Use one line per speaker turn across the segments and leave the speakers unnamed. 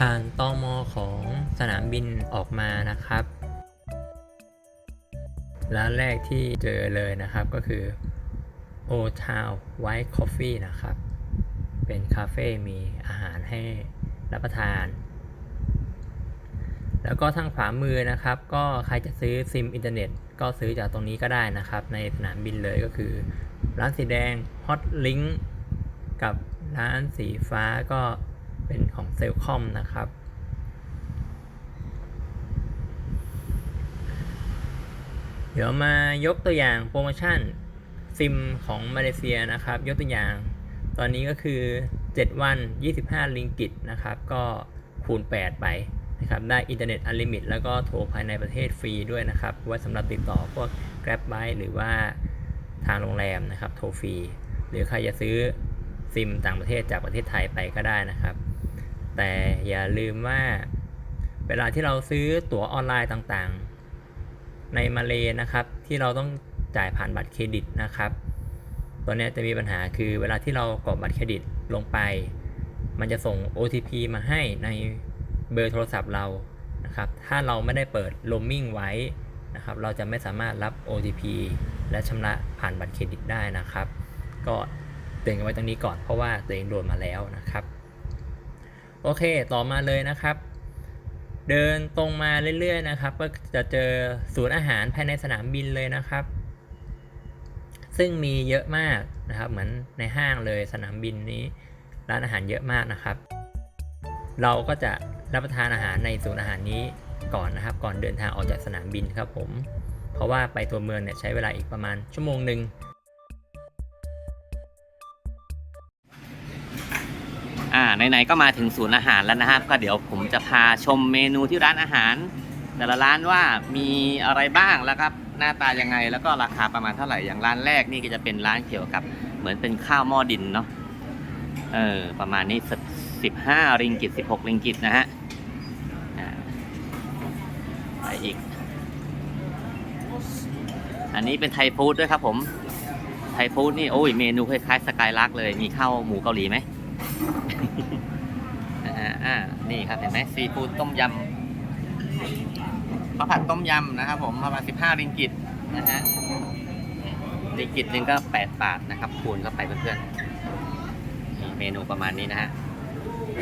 ผ่านตอมอของสนามบินออกมานะครับ ร้านแรกที่เจอเลยนะครับก็คือ o t o w White Coffee นะครับ เป็นคาเฟ่มีอาหารให้รับประทาน แล้วก็ทางขวามือนะครับ ก็ใครจะซื้อซิมอินเทอร์เน็ต ก็ซื้อจากตรงนี้ก็ได้นะครับ ในสนามบินเลยก็คือ ร้านสีแดง Hot Link กับร้านสีฟ้าก็ เป็นของเซลคอมนะครับ เดี๋ยวมายกตัวอย่างโปรโมชั่นซิมของมาเลเซียนะครับ ยกตัวอย่าง ตอนนี้ก็คือ 7 วัน 25 ลิงกิตนะครับ ก็คูณ 8 ไปนะครับ ได้อินเทอร์เน็ตอันลิมิตแล้วก็โทรภายในประเทศฟรีด้วยนะครับ ไว้สำหรับติดต่อพวก Grab b i หรือว่าทางโรงแรมนะครับ โทรฟรี หรือใครจะซื้อซิมต่างประเทศจากประเทศไทยไปก็ได้นะครับ แต่อย่าลืมว่า เวลาที่เราซื้อตั๋วออนไลน์ต่างๆ ในมาเลนะครับ ที่เราต้องจ่ายผ่านบัตรเครดิตนะครับ ตัวนี้จะมีปัญหาคือเวลาที่เรากรอกบัตรเครดิตลงไป มันจะส่ง OTP มาให้ในเบอร์โทรศัพท์เรานะครับ ถ้าเราไม่ได้เปิด roaming ไว้นะครับ เราจะไม่สามารถรับ OTP และชำระผ่านบัตรเครดิตได้นะครับ ก็เตือนกันไว้ตรงนี้ก่อนเพราะว่าตัวเองโดนมาแล้วนะครับ โอเค ต่อมาเลยนะครับ เดินตรงมาเรื่อยๆนะครับ ก็จะเจอศูนย์อาหารภายในสนามบินเลยนะครับ ซึ่งมีเยอะมากนะครับ เหมือนในห้างเลยสนามบินนี้ ร้านอาหารเยอะมากนะครับ เราก็จะรับประทานอาหารในศูนย์อาหารนี้ก่อนนะครับ ก่อนเดินทางออกจากสนามบินครับผม เพราะว่าไปตัวเมืองเนี่ยใช้เวลาอีกประมาณชั่วโมงหนึ่ง
อ่าไหนๆก็มาถึงศูนย์อาหารแล้วนะครับ ก็เดี๋ยวผมจะพาชมเมนูที่ร้านอาหาร แต่ละร้านว่ามีอะไรบ้างแล้วครับหน้าตายังไงแล้วก็ราคาประมาณเท่าไหร่อย่างร้านแรกนี่ก็จะเป็นร้านเกี่ยวกับเหมือนเป็นข้าวหม้อดินเนาะเออประมาณนี้สิบห้าริงกิตสิบหกริงกิตนะฮะไปอีก อันนี้เป็นไทยฟู้ดด้วยครับผม ไทยฟู้ดนี่โอ้ยเมนูคล้ายๆสกายลักเลยมีข้าวหมูเกาหลีไหม อ่า นี่ครับเห็นไหมซีฟู้ดต้มยำข้าวผัดต้มยำนะครับผมประมาณ15ริงกิตนะฮะริงกิตหนึ่งก็8บาทนะครับ คูณเข้าไปเพื่อนๆนี่เมนูประมาณนี้นะฮะ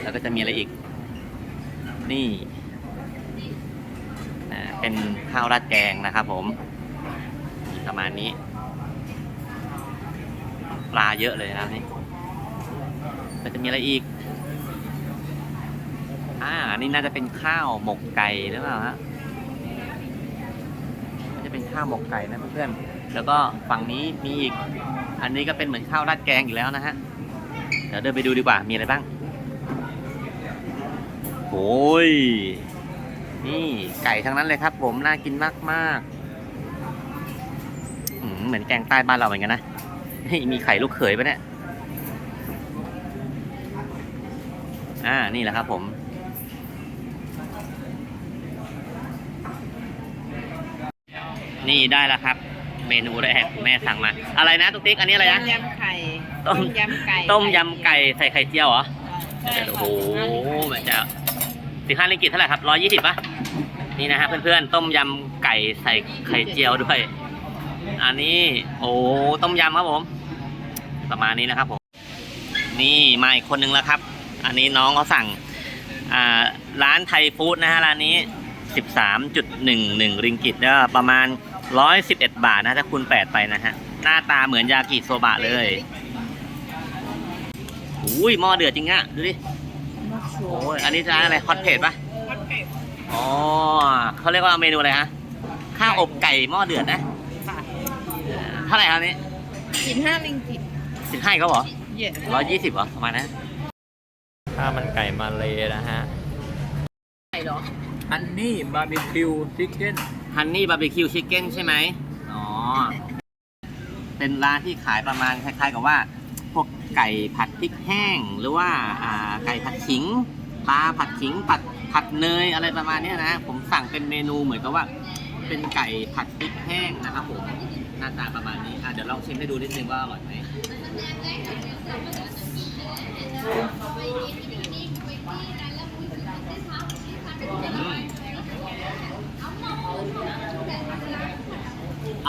แล้วก็จะมีอะไรอีก นี่เป็นข้าวราดแกงนะครับผม ประมาณนี้ ปลาเยอะเลยนะนี่ก็จะมีอะไรอีก อ่านี่น่าจะเป็นข้าวหมกไก่หรือเปล่าฮะน่าจะเป็นข้าวหมกไก่นะเพื่อนๆแล้วก็ฝั่งนี้มีอีก อันนี้ก็เป็นเหมือนข้าวราดแกงอีกแล้วนะฮะเดี๋ยวเดินไปดูดีกว่ามีอะไรบ้างโอ้ยนี่ไก่ทั้งนั้นเลยครับผมน่ากินมากๆอืมเหมือนแกงใต้บ้านเราเหมือนกันนะนี่มีไข่ลูกเขยปะเนี่ยอ่านี่แหละครับผม นี่ได้แล้วครับ เมนูแรกแม่สั่งมา อะไรนะตุ๊กติ๊กอันนี้อะไรนะ
ต้มยำไข่
ต้ม
ยำไก่
ต้มยำไก่ใส่ไข่เจียวเหรอ
ใช่
โอ้โหมันจะสิบห้าลิงกิตเท่าไหร่ครับร้อยยี่สิบป่ะนี่นะฮะเพื่อนๆต้มยำไก่ใส่ไข่เจียวด้วย อันนี้ โอ้ต้มยำครับผม ประมาณนี้นะครับผม นี่มาอีกคนนึงแล้วครับ อันนี้น้องเขาสั่งอ่าร้านไทยฟู้ดนะฮะร้านนี้13.11ริงกิตก็ประมาณ 111บาทนะถ้าคูณ8ไปนะฮะ หน้าตาเหมือนยากิโซบะเลยอุ้ยหม้อเดือดจริงอะดูดิโอ้ยอันนี้ร้านอะไรฮอตเพจปะอ๋อเขาเรียกว่าเมนูอะไรฮะข้าวอบไก่หม้อเดือดนะเท่าไหร่ครับอันนี้
สิบห้าลิงกิต
สิบห้าก็เหรอ
เย่
ร้อยยี่สิบเหรอประมาณนั้น
ข้าวมันไก่มาเลยนะฮะ
ไก่เหรอ
อันนี้บาร์บีคิวชิคเก้น
ฮันนี่บาร์บีคิวชิคเก้นใช่ไหมอ๋อ เป็นร้านที่ขายประมาณคล้ายๆกับว่า พวกไก่ผัดพริกแห้ง หรือว่าอ่าไก่ผัดขิงปลาผัดขิงผัดผัดเนยอะไรประมาณเนี้ยนะ ผมสั่งเป็นเมนูเหมือนกับว่า เป็นไก่ผัดพริกแห้งนะครับผมหน้าตาประมาณนี้อะเดี๋ยวลองชิมให้ดูนิดนึงว่าอร่อยไหม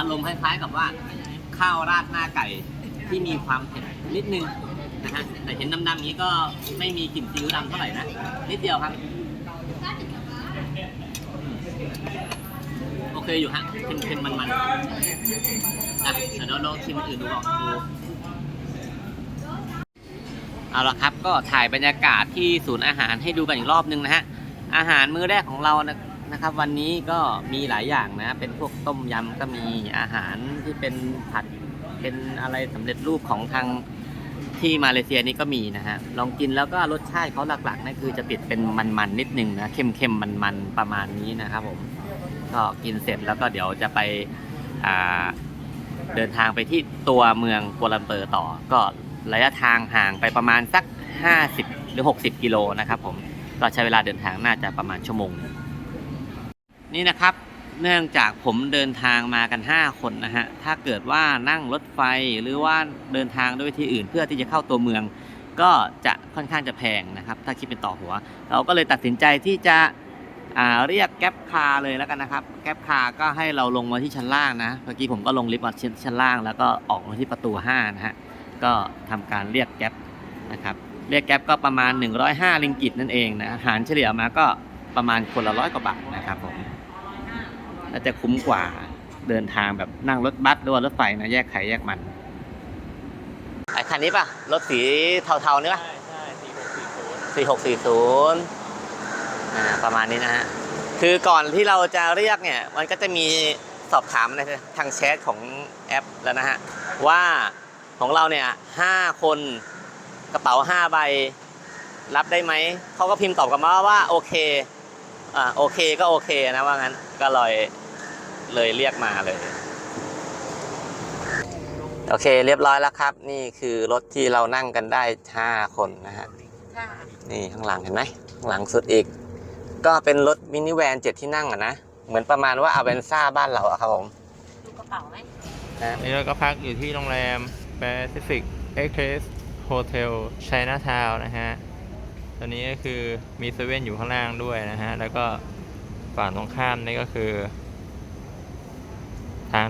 ารมณ์คล้ายๆกับว่าข้าวราดหน้าไก่ที่มีความเผ็ดนิดนึงนะฮะแต่เห็นดำๆนี้ก็ไม่มีกลิ่นซีอิ๊วดำเท่าไหร่นะนิดเดียวครับ โอเคอยู่ฮะเค็มๆมันๆอะเดี๋ยวเราลองชิมอื่นดูก่อนดูเอาละครับก็ถ่ายบรรยากาศที่ศูนย์อาหารให้ดูกันอีกรอบนึงนะฮะอาหารมื้อแรกของเรานะ นะครับ วันนี้ก็มีหลายอย่างนะ เป็นพวกต้มยำก็มีอาหารที่เป็นผัดเป็นอะไรสำเร็จรูปของทางที่มาเลเซียนี่ก็มีนะฮะ ลองกินแล้วก็รสชาติเขาหลักๆนั่นคือจะติดเป็นมันๆนิดนึงนะ เค็มๆมันๆประมาณนี้นะครับผม ก็กินเสร็จแล้วก็เดี๋ยวจะไปเดินทางไปที่ตัวเมืองกัวลัมเปอร์ต่อ ก็ระยะทางห่างไปประมาณสัก 50 หรือ 60 กิโลนะครับผม ก็ใช้เวลาเดินทางน่าจะประมาณชั่วโมงนึง นี่นะครับ เนื่องจากผมเดินทางมากัน 5 คนนะฮะ ถ้าเกิดว่านั่งรถไฟหรือว่าเดินทางด้วยวิธีอื่น เพื่อที่จะเข้าตัวเมือง ก็จะค่อนข้างจะแพงนะครับ ถ้าคิดเป็นต่อหัว เราก็เลยตัดสินใจที่จะเรียกแก๊ปคาร์เลยแล้วกันนะครับ แก๊ปคาร์ก็ให้เราลงมาที่ชั้นล่างนะ เมื่อกี้ผมก็ลงลิฟต์มาชั้นล่าง แล้วก็ออกมาที่ประตู 5 นะฮะ ก็ทำการเรียกแก๊ปนะครับ เรียกแก๊ปก็ประมาณ 105 ลิงกิตนั่นเองนะ หารเฉลี่ยมาก็ประมาณคนละร้อยกว่าบาทนะครับผม น่าจะคุ้มกว่าเดินทางแบบนั่งรถบัสหรือว่ารถไฟนะแยกไข่แยกมันไอคันนี้ป่ะ รถสีเทาๆนี่ป่ะ
ใช่สี่หกสี่ศูนย์
สีหกสี่ศูนย์อ่าประมาณนี้นะฮะ คือก่อนที่เราจะเรียกเนี่ย มันก็จะมีสอบถามในทางแชทของแอปแล้วนะฮะ ว่าของเราเนี่ยห้าคนกระเป๋าห้าใบรับได้ไหม เขาก็พิมพ์ตอบกลับมาว่าโอเค อ่าโอเคก็โอเคนะว่างั้นก็เลย เลยเรียกมาเลย โอเค เรียบร้อยแล้วครับ นี่คือรถที่เรานั่งกันได้ห้าคนนะฮะ
ค่ะ
นี่ข้างหลังเห็นไหมข้างหลังสุดอีก ก็เป็นรถมินิแวนเจ็ดที่นั่งอะนะ เหมือนประมาณว่าอาเวนซ่าบ้านเราอะครับผม
ดูกระเป๋าไหม
นะ
นี่เราก็พักอยู่ที่โรงแรม Pacific Express Hotel Chinatown นะฮะตอนนี้ก็คือมีเซเว่นอยู่ข้างล่างด้วยนะฮะ แล้วก็ฝั่งตรงข้ามนี่ก็คือ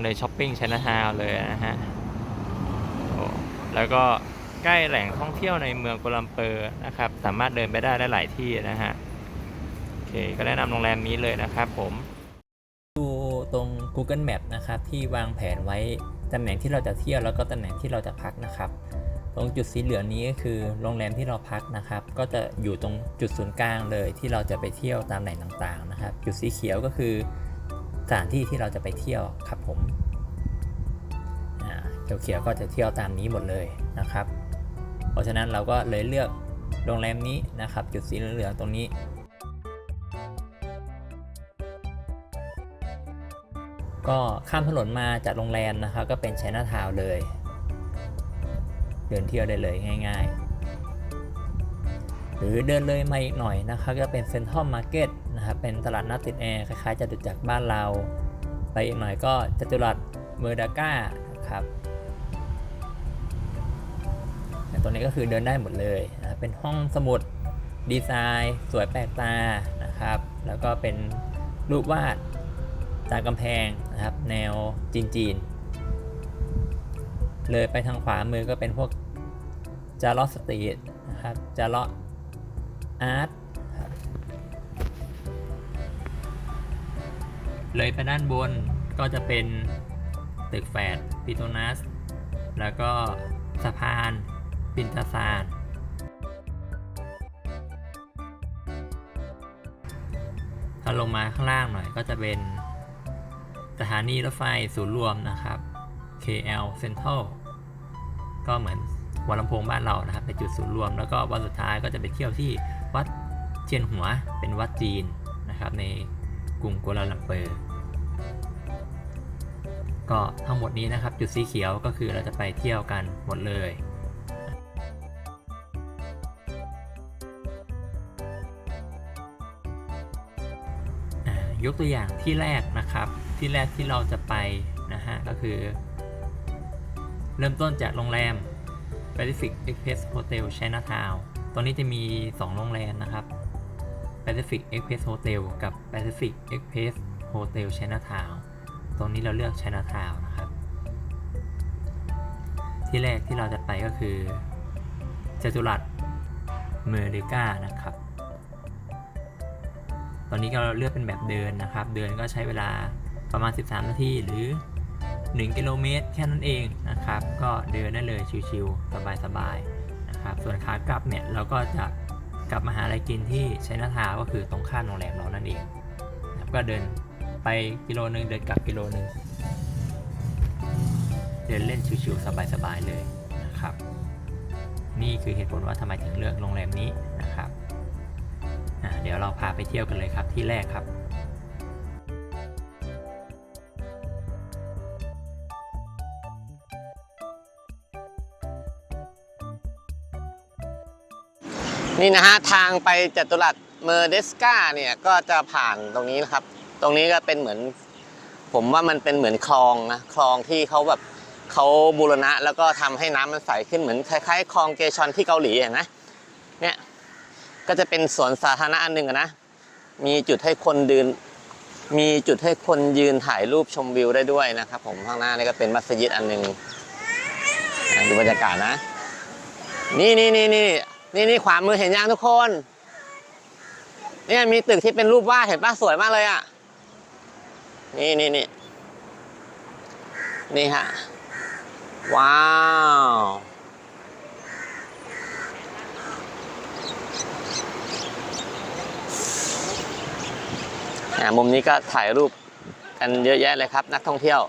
ทางเดินช้อปปิ้ง Chinatown เลยนะฮะแล้วก็ใกล้แหล่งท่องเที่ยวในเมืองกัวลัมเปอร์นะครับ สามารถเดินไปได้ได้หลายที่นะฮะโอเคก็แนะนำโรงแรมนี้เลยนะครับผมดูตรง Google Map นะครับ ที่วางแผนไว้ตำแหน่งที่เราจะเที่ยวแล้วก็ตำแหน่งที่เราจะพักนะครับ ตรงจุดสีเหลืองนี้ก็คือโรงแรมที่เราพักนะครับ ก็จะอยู่ตรงจุดศูนย์กลางเลยที่เราจะไปเที่ยวตามแหล่งต่างๆนะครับ จุดสีเขียวก็คือ สถานที่ที่เราจะไปเที่ยวครับผมอ่าเขียวๆก็จะเที่ยวตามนี้หมดเลยนะครับ เพราะฉะนั้นเราก็เลยเลือกโรงแรมนี้นะครับ จุดสีเหลืองๆตรงนี้ ก็ข้ามถนนมาจากโรงแรมนะครับ ก็เป็น China Town เลย เดินเที่ยวได้เลยง่าย ๆ หรือเดินเลยมาอีกหน่อยนะครับ ก็เป็นเซ็นทรัลมาร์เก็ต นะครับเป็นตลาดนัดติดแอร์คล้ายๆจตุจักรบ้านเรา ไปอีกหน่อยก็จตุรัสเมอร์ดาก้านะครับแต่ตัวนี้ก็คือเดินได้หมดเลยนะเป็นห้องสมุดดีไซน์ สวยแปลกตานะครับ แล้วก็เป็นรูปวาดตามกำแพงนะครับแนวจีนๆ เลยไปทางขวามือก็เป็นพวกจาร์ลอสตรีทนะครับจาร์ลออาร์ต เลยไปด้านบนก็จะเป็นตึกแฝดปิโตนัส แล้วก็สะพานปินตาซานถ้าลงมาข้างล่างหน่อยก็จะเป็นสถานีรถไฟศูนย์รวมนะครับ KL Central ก็เหมือนหัวลำโพงบ้านเรานะครับเป็นจุดศูนย์รวม แล้วก็วันสุดท้ายก็จะไปเที่ยวที่วัดเทียนหัวเป็นวัดจีนนะครับใน กรุงกัวลาลัมเปอร์ก็ทั้งหมดนี้นะครับจุดสีเขียวก็คือเราจะไปเที่ยวกันหมดเลยอ่ายกตัวอย่างที่แรกนะครับ ที่แรกที่เราจะไปนะฮะก็คือ เริ่มต้นจากโรงแรม Pacific Express Hotel Chinatown ตอนนี้จะมี 2 โรงแรมนะครับ Pacific Express Hotel กับ Pacific Express Hotel Chinatown ตรงนี้เราเลือก Chinatown นะครับ ที่แรกที่เราจะไปก็คือจตุรัสเมริกานะครับ ตอนนี้ก็เลือกเป็นแบบเดินนะครับ เดินก็ใช้เวลาประมาณ 13 นาทีหรือ 1 กิโลเมตรแค่นั้นเองนะครับ ก็เดินได้เลยชิวๆสบายๆนะครับ ส่วนขากลับเนี่ยเราก็จะ กลับมาหาอะไรกินที่ชัยนาทาก็คือตรงข้ามโรงแรมเรานั่นเองนะครับก็เดินไปกิโลนึงเดินกลับกิโลนึงเดินเล่นชิวๆสบายๆเลยนะครับ นี่คือเหตุผลว่าทำไมถึงเลือกโรงแรมนี้นะครับเดี๋ยวเราพาไปเที่ยวกันเลยครับที่แรกครับ
นี่นะฮะทางไปจัตุรัสเมอร์เดสกาเนี่ยก็จะผ่านตรงนี้นะครับ ตรงนี้ก็เป็นเหมือน ผมว่ามันเป็นเหมือนคลองนะคลองที่เขาแบบเขาบูรณะแล้วก็ทำให้น้ำมันใสขึ้นเหมือนคล้ายๆคลองเกชอนที่เกาหลีเห็นไหมเนี่ยก็จะเป็นสวนสาธารณะอันหนึ่งนะมีจุดให้คนเดินมีจุดให้คนยืนถ่ายรูปชมวิวได้ด้วยนะครับ ผมข้างหน้านี่ก็เป็นมัสยิดอันหนึ่งดูบรรยากาศนะ นี่นี่นี่นี่ นี่นี่ขวามือเห็นยังทุกคน เนี่ยมีตึกที่เป็นรูปวาดเห็นป่ะสวยมากเลยอะ นี่นี่นี่นี่ฮะ ว้าว มุมนี้ก็ถ่ายรูปกันเยอะแยะเลยครับ นักท่องเที่ยว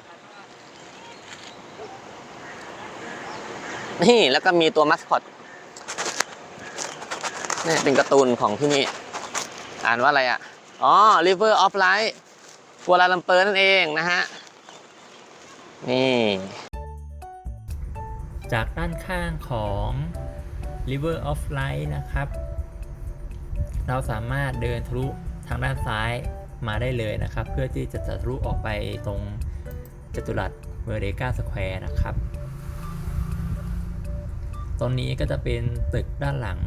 นี่แล้วก็มีตัวมัสคอต นี่เป็นการ์ตูนของที่นี่ อ่านว่าอะไรอะ อ๋อ River of Light กัวลาลัมเปอร์นั่นเองนะฮะ นี่
จากด้านข้างของ River of Light นะครับ เราสามารถเดินทะลุทางด้านซ้ายมาได้เลยนะครับ เพื่อที่จะทะลุออกไปตรงจตุรัสเมอร์เดกาสแควร์นะครับ ตรงนี้ก็จะเป็นตึกด้านหลัง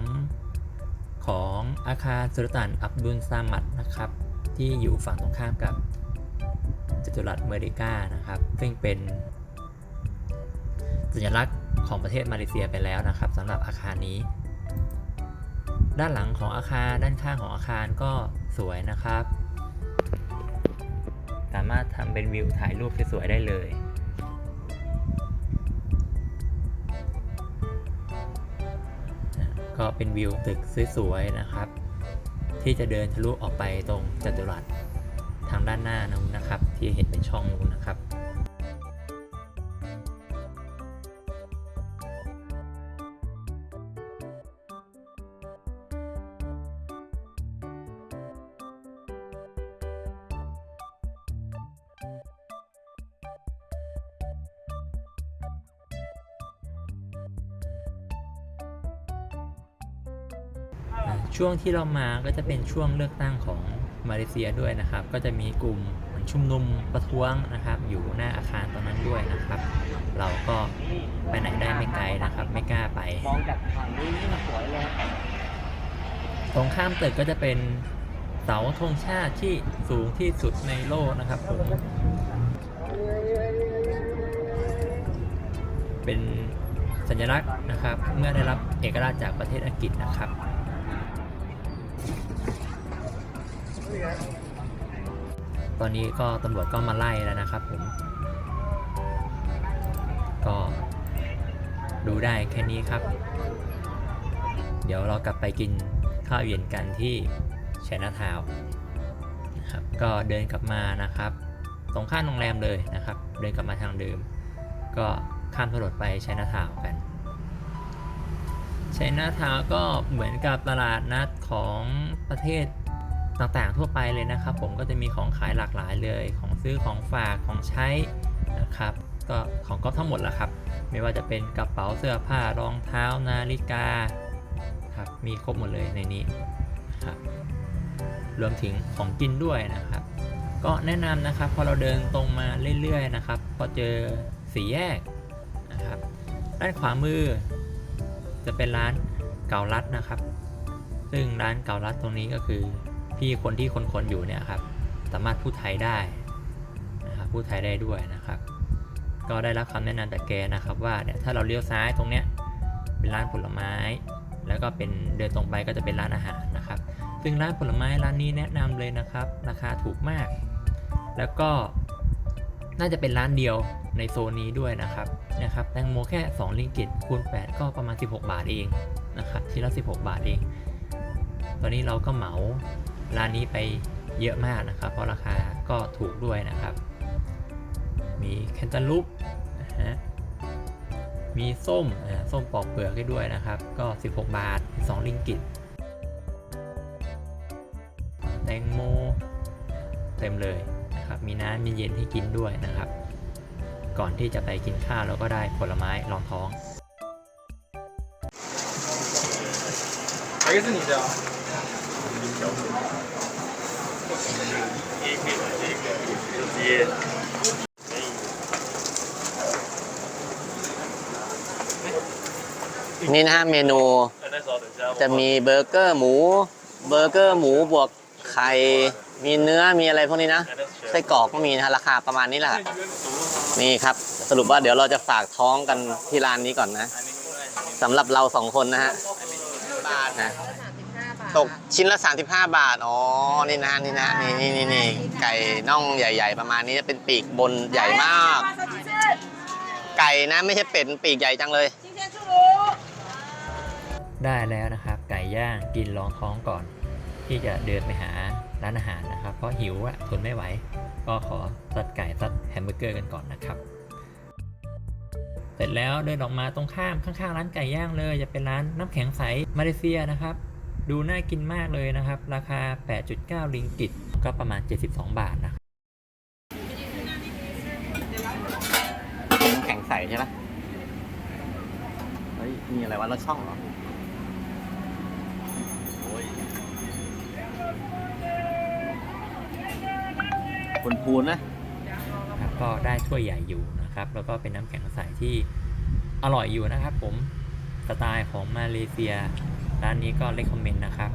ของอาคารสุลต่านอับดุลซามัดนะครับ ที่อยู่ฝั่งตรงข้ามกับจัตุรัสเมร์เดกานะครับ ซึ่งเป็นสัญลักษณ์ของประเทศมาเลเซียไปแล้วนะครับสำหรับอาคารนี้ ด้านหลังของอาคารด้านข้างของอาคารก็สวยนะครับ สามารถทำเป็นวิวถ่ายรูปสวยๆได้เลย ก็เป็นวิวตึกสวยๆนะครับ ที่จะเดินทะลุออกไปตรงจัตุรัสทางด้านหน้านู้นนะครับ ที่เห็นเป็นช่องนู้นนะครับ ช่วงที่เรามาก็จะเป็นช่วงเลือกตั้งของมาเลเซียด้วยนะครับ ก็จะมีกลุ่มชุมนุมประท้วงนะครับ อยู่หน้าอาคารตรงนั้นด้วยนะครับ เราก็ไปไหนได้ไม่ไกลนะครับ ไม่กล้าไป
มองจากฝั่งนี้สวยเลย
ตรงข้ามตึกก็จะเป็นเสาธงชาติที่สูงที่สุดในโลกนะครับผมเป็นสัญลักษณ์นะครับ เมื่อได้รับเอกราชจากประเทศอังกฤษนะครับ ตอนนี้ก็ตำรวจก็มาไล่แล้วนะครับผม ก็ดูได้แค่นี้ครับ เดี๋ยวเรากลับไปกินข้าวเย็นกันที่ชนะทาวนะครับ ก็เดินกลับมานะครับ ตรงข้ามโรงแรมเลยนะครับ เดินกลับมาทางเดิม ก็ข้ามถนนไปชนะทาวกันชนะทาวก็เหมือนกับตลาดนัดของประเทศ ต่างๆทั่วไปเลยนะครับ ผมก็จะมีของขายหลากหลายเลย ของซื้อของฝากของใช้นะครับ ก็ของก็ทั้งหมดแหละครับ ไม่ว่าจะเป็นกระเป๋าเสื้อผ้ารองเท้านาฬิกาครับมีครบหมดเลยในนี้ครับรวมถึงของกินด้วยนะครับ ก็แนะนำนะครับพอเราเดินตรงมาเรื่อยๆนะครับพอเจอสี่แยกนะครับด้านขวามือ จะเป็นร้านเกาลัดนะครับ ซึ่งร้านเกาลัดตรงนี้ก็คือ พี่คนที่คนๆอยู่เนี่ยครับสามารถพูดไทยได้นะครับพูดไทยได้ด้วยนะครับ ก็ได้รับคำแนะนำจากแกนะครับว่าเนี่ยถ้าเราเลี้ยวซ้ายตรงเนี้ยเป็นร้านผลไม้ แล้วก็เป็นเดินตรงไปก็จะเป็นร้านอาหารนะครับ ซึ่งร้านผลไม้ร้านนี้แนะนำเลยนะครับ ราคาถูกมาก แล้วก็น่าจะเป็นร้านเดียวในโซนนี้ด้วยนะครับนะครับแตงโมแค่ 2 ลิงกิตคูณ 8 ก็ประมาณ 16 บาทเองนะครับที่ละ 16 บาทเอง ตอนนี้เราก็เหมา ร้านนี้ไปเยอะมากนะครับ เพราะราคาก็ถูกด้วยนะครับ มีแคนตาลูปนะฮะมีส้มอ่าส้มปอกเปลือกให้ด้วยนะครับ ก็ 16 บาท 2 ลิงกิต แตงโมเต็มเลยนะครับ มีน้ำมีเย็นให้กินด้วยนะครับ ก่อนที่จะไปกินข้าวเราก็ได้ผลไม้รองท้อง
哪个是你的啊？接。
นี่นะฮะเมนูจะมีเบอร์เกอร์หมู เบอร์เกอร์หมูบวกไข่ มีเนื้อมีอะไรพวกนี้นะ ไส้กรอกก็มีนะราคาประมาณนี้แหละ นี่ครับ สรุปว่าเดี๋ยวเราจะฝากท้องกันที่ร้านนี้ก่อนนะสำหรับเราสองคนนะฮะบาทนะ ตกชิ้นละ 35 บาท อ๋อ นี่นะ นี่นะ นี่นี่นี่นี่ไก่น่องใหญ่ ๆ ประมาณนี้จะเป็นปีกบนใหญ่มาก ไก่นะไม่ใช่เป็ดปีกใหญ่จังเลย
ได้แล้วนะครับ ไก่ย่างกินรองท้องก่อน ที่จะเดินไปหาร้านอาหารนะครับ เพราะหิวอะทนไม่ไหว ก็ขอตัดไก่ตัดแฮมเบอร์เกอร์กันก่อนนะครับเสร็จแล้วเดินออกมาตรงข้ามข้างๆร้านไก่ย่างเลย จะเป็นร้านน้ำแข็งใสมาเลเซียนะครับ ดูน่ากินมากเลยนะครับ ราคา 8.9 ลิงกิต ก็ประมาณ 72 บาทนะครับ
น้ำแข็งใสใช่ไหมเฮ้ย มีอะไรวะรถช่องเหรอโอ้ยคนพูนๆนะ
ครับก็ได้ถ้วยใหญ่อยู่นะครับ แล้วก็เป็นน้ำแข็งใสที่อร่อยอยู่นะครับผม สไตล์ของมาเลเซีย ร้านนี้ก็เลคคอมเมนต์นะครับ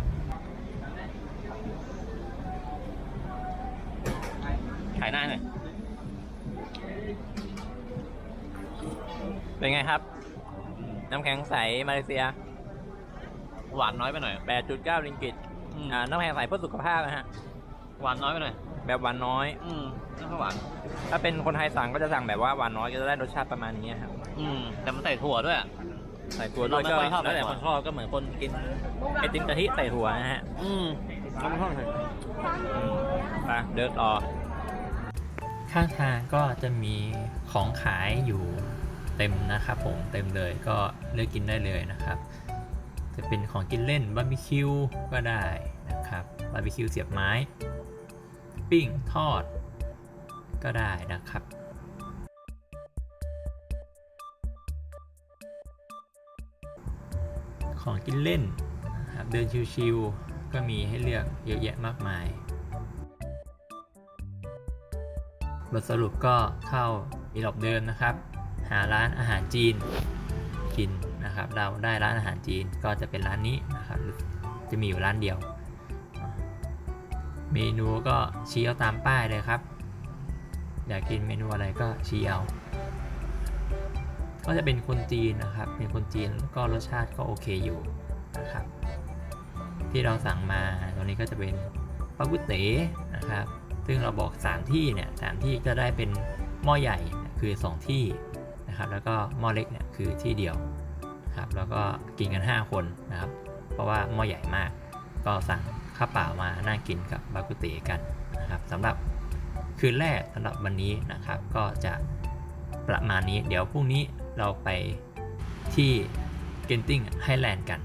ขายหน้าหน่อย
เป็นไงครับ น้ำแข็งใสมาเลเซีย หวานน้อยไปหน่อย 8.9ลิงกิต
อืม
อ่าน้ำแข็งใสเพื่อสุขภาพนะฮะ
หวานน้อยไปหน่อย
แบบหวานน้อย
อืมไม่ค่อยหวาน
ถ้าเป็นคนไทยสั่งก็จะสั่งแบบว่าหวานน้อยก็จะได้รสชาติประมาณนี้ครับ
อืม แต่มันใส่ถั่วด้วยอะ
ใส่ถั่วด้วย
เรา
ก็
ไม่ค่อยชอบ
แล้วแต่
ใส่
ค
ถั่ว
นชอบก็เหมือนคนกินไอติมกะทิใส่ถั่วนะฮะ
อืมเราไม่ชอบใส่
ไปเดินต่อข้างทางก็จะมีของขายอยู่เต็มนะครับผมเต็มเลยก็เลือกกินได้เลยนะครับ จะเป็นของกินเล่นบาร์บีคิวก็ได้นะครับบาร์บีคิวเสียบไม้ ปิ้งทอดก็ได้นะครับ ของกินเล่นนะครับเดินชิวๆก็มีให้เลือกเยอะแยะมากมาย บทสรุปก็เข้าอีหลอบเดิมนะครับ หาร้านอาหารจีนกินนะครับ เราได้ร้านอาหารจีนก็จะเป็นร้านนี้นะครับ จะมีอยู่ร้านเดียว เมนูก็ชี้เอาตามป้ายเลยครับ อยากกินเมนูอะไรก็ชี้เอา ก็จะเป็นคนจีนนะครับ เป็นคนจีนก็รสชาติก็โอเคอยู่นะครับ ที่เราสั่งมาตรงนี้ก็จะเป็นปากุเต๋นะครับ ซึ่งเราบอก 3 ที่เนี่ยสามที่ก็ได้เป็นหม้อใหญ่คือ 2 ที่นะครับ แล้วก็หม้อเล็กเนี่ยคือที่เดียวนะครับ แล้วก็กินกัน 5 คนนะครับ เพราะว่าหม้อใหญ่มาก ก็สั่งข้าวเปล่ามานั่งกินกับบากุเตกันนะครับสำหรับคืนแรกสำหรับวันนี้นะครับ ก็จะประมาณนี้ เดี๋ยวพรุ่งนี้ เราไปที่เกนติ้งไฮแลนด์กัน